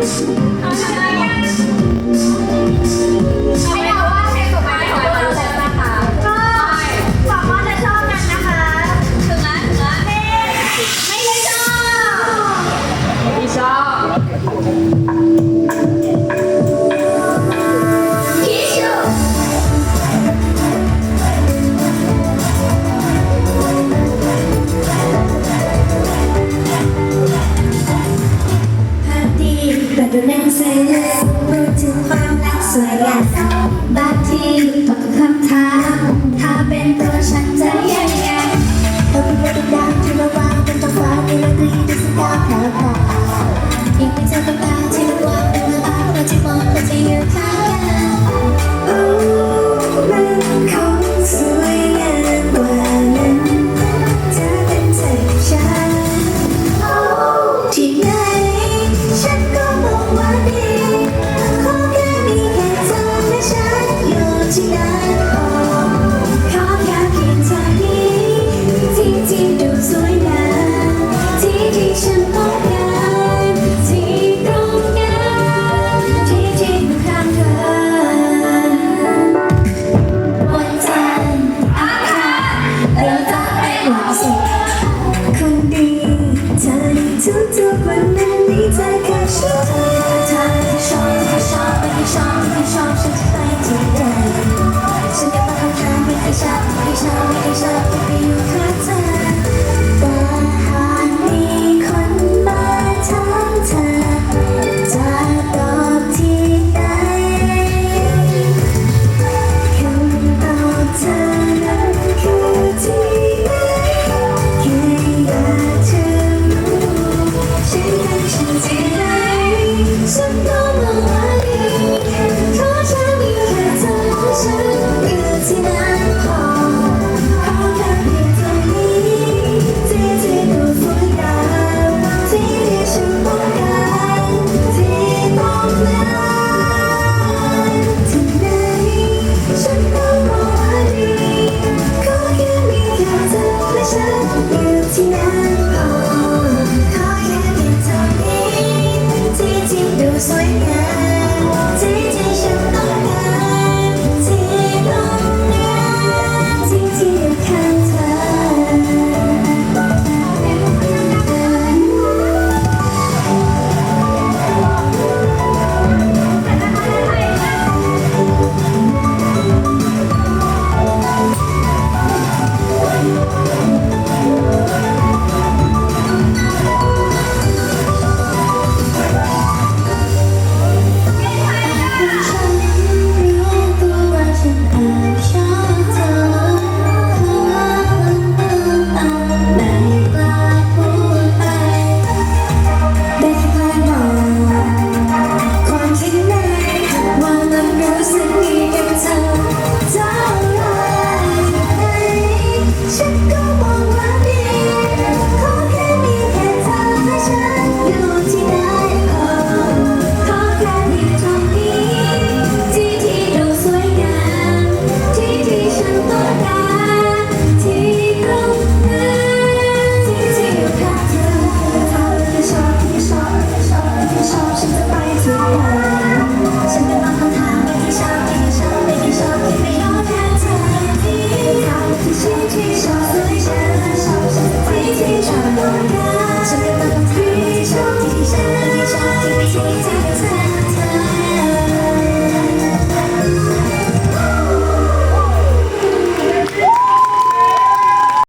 Música ดูแนวใส่เลยอดรู้ถึงความรักสวยงามบางทีตอบคำถามถ้าเป็นตัวฉันจะ